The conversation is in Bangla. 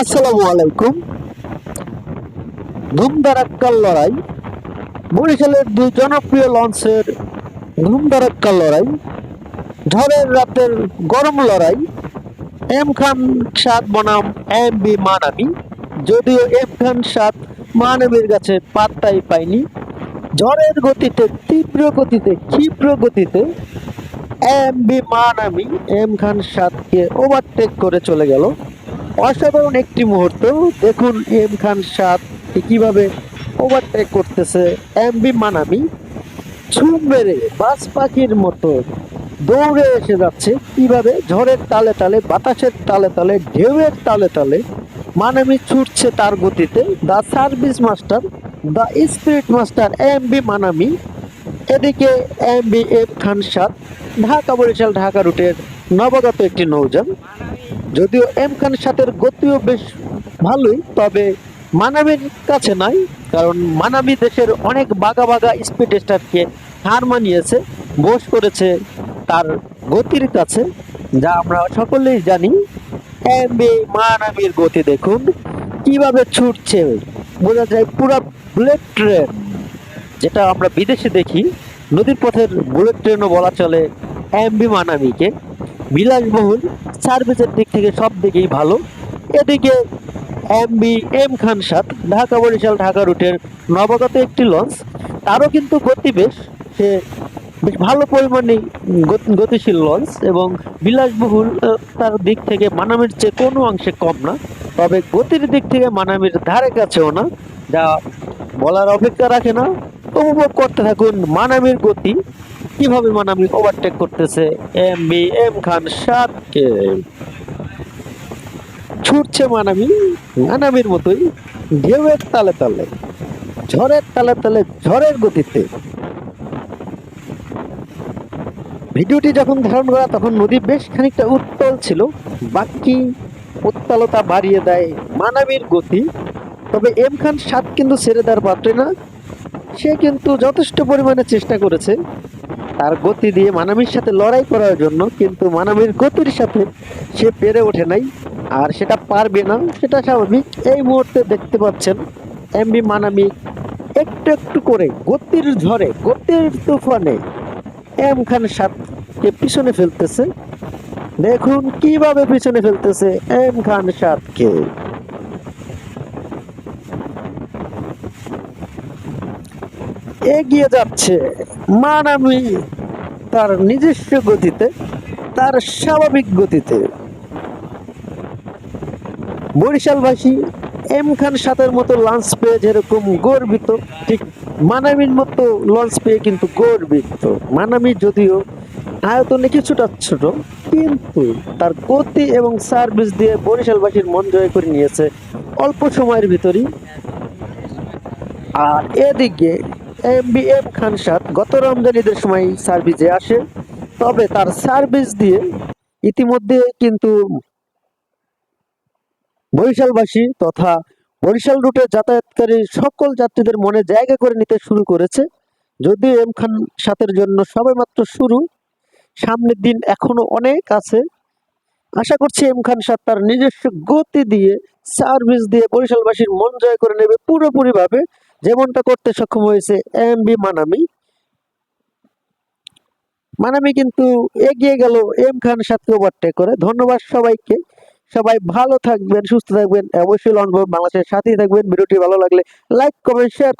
আসসালামু আলাইকুম। ধুমধারাক্কার লড়াই। বরিশালের দুই জনপ্রিয় লঞ্চের ধুম ধুমধারাক্কার লড়াই। ঝড়ের রাতের গরম লড়াই। এম খান সাত বনাম, এম বি মানামি যদিও এম খান সাত মানামির কাছে পাত্তাই পায়নি। ঝড়ের গতিতে, তীব্র গতিতে, ক্ষিপ্র গতিতে M B Manami M Khan সাতকে ওভারটেক করে চলে গেল। অসাধারণ একটি মুহূর্ত। দেখুন এম খান সাত কীভাবে ওভারটেক করতেছে। এম বি মানামি ছুম মেরে বাস পাখির মতো দৌড়ে এসে যাচ্ছে। কীভাবে? ঝড়ের তালে তালে, বাতাসের তালে তালে, ঢেউয়ের তালে তালে মানামি ছুটছে তার গতিতে। The service master, the spirit master M B Manami. এদিকে এম বি এফ খান সাত ঢাকা বরিশাল ঢাকা রুটের নবাগত একটি নৌযান। যদিও এম খান সাথের গতিও বেশ ভালোই, তবে মানামির কাছে নাই, কারণ মানামি দেশের অনেক বাগা বাগা স্পিড স্টারকে হার মানিয়েছে, বস করেছে তার গতির কাছে, যা আমরা সকলেই জানি। এম বি মানামির গতি দেখুন, কীভাবে ছুটছে, বোঝা যায় পুরা বুলেট ট্রেন যেটা আমরা বিদেশে দেখি, নদীর পথের বুলেট ট্রেনও বলা চলে এমবি মানামিকে। বিলাসবহুল সার্ভিসের দিক থেকে সব দিকেই ভালো। এদিকে এমবি এম খান সাত, ঢাকা বরিশাল, ঢাকা রুটের নবাগত একটি লঞ্চ তারও কিন্তু গতি বেশ, সে বেশ ভালো পরিমাণে গতি- গতিশীল লঞ্চ এবং বিলাসবহুল তার দিক থেকে মানামির চেয়ে কোনো অংশে কম না। তবে গতির দিক থেকে মানামির ধারে কাছেও না, যা বলার অপেক্ষা রাখে না। উপভোগ করতে থাকুন মানামির গতি। কীভাবে মানামি ওভারটেক করতেছে? এম বি এম খান সাতকে ছুটছে মানামি, মানামির মতোই, ঢেউয়ের তালে তালে, ঝড়ের তালে তালে, ঝড়ের গতিতে। ভিডিওটি যখন ধারণ করা, তখন নদী বেশ খানিকটা উত্তল ছিল। বাকি উত্তালতা বাড়িয়ে দেয় মানামির গতি। তবে এম খান সাত কিন্তু ছেড়ে দেওয়ার পাত্রে না। সে কিন্তু যথেষ্ট পরিমাণে চেষ্টা করেছে। তার গতি দিয়ে মানামির সাথে লড়াই করার জন্য, কিন্তু মানামির গতির সাথে সে পেরে ওঠে নাই। আর সেটা পারবে না, সেটা স্বাভাবিক। এই মুহূর্তে দেখতে পাচ্ছেন এমবি মানামি একটু একটু করে গতির ঝড়ে, গতির তুফানে এম খান সাতকে পিছনে ফেলতেছে। দেখুন কীভাবে পিছনে ফেলতেছে এম খান সাতকে। এগিয়ে যাচ্ছে। মানামি তার নিজস্ব গতিতে, তার স্বাভাবিক গতিতে। বরিশালবাসী এম খান সাতের মতো লঞ্চ পেয়ে যেরকম গর্বিত, ঠিক মানামির মতো লঞ্চ পেয়ে কিন্তু গর্বিত। মানামি যদিও আয়তনে কিছুটা ছোট, কিন্তু তার গতি এবং সার্ভিস দিয়ে বরিশালবাসীর মন জয় করে নিয়েছে অল্প সময়ের ভিতরেই। আর এদিকে এম বি এম খান সাত গত রমজান ঈদের সময় সার্ভিসে আসে তবে তার সার্ভিস দিয়ে ইতিমধ্যে কিন্তু বরিশালবাসী তথা বরিশাল রুটে যাতায়াতকারী সকল যাত্রীদের মনে জায়গা করে নিতে শুরু করেছে। যদিও এম খান সাতের জন্য সবেমাত্র শুরু, সামনের দিন এখনও অনেক আছে। আশা করছি এম খান সাত তার নিজস্ব গতি দিয়ে সার্ভিস দিয়ে বরিশালবাসীর মন জয় করে নেবে পুরোপুরিভাবে। যেমনটা করতে সক্ষম হয়েছে এম বি মানামি। মানামি কিন্তু এগিয়ে গেল এম খান সাথে ওভারটেক করে। ধন্যবাদ সবাইকে। সবাই ভালো থাকবেন, সুস্থ থাকবেন। অবশ্যই লন্ডন বাংলাদেশের সাথেই থাকবেন। ভিডিওটি ভালো লাগলে লাইক কমেন্ট শেয়ার